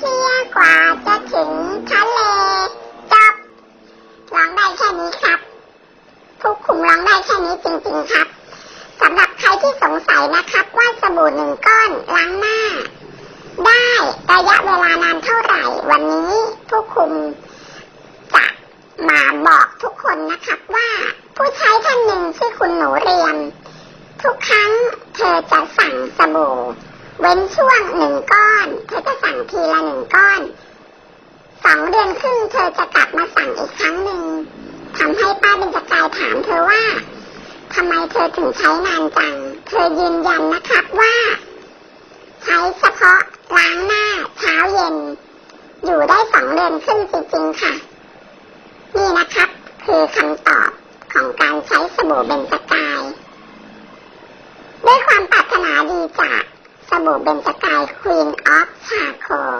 เที่ยวกว่าจะถึงทะเลจบร้องได้แค่นี้ครับทุกขุมร้องได้แค่นี้จริง ๆครับสำหรับใครที่สงสัยนะครับ ว่าสบู่หนึ่งก้อนล้างหน้า ได้ระยะเวลานานเท่าไหร่ วันนี้ผู้คุมจะมาบอกทุกคนนะครับว่าผู้ใช้ท่านหนึ่งชื่อคุณหนูเรียม ทุกครั้งเธอจะสั่งสบู่ เว้นช่วงหนึ่งก้อน เธอจะสั่งที นครึ่งเธอจะกลับมาสั่งอีกครั้งหนึ่งทำให้ป้าเบญจกายถามเธอว่าทำไมเธอถึงใช้นานจัง เธอยืนยันนะครับว่า ใช้เฉพาะล้างหน้าเช้าเย็น อยู่ได้สองเดือนครึ่งจริงๆค่ะ นี่นะครับ คือคำตอบของการใช้สบู่เบญจกาย ด้วยความปรารถนาดีจากสบู่เบญจกาย Queen of Charcoal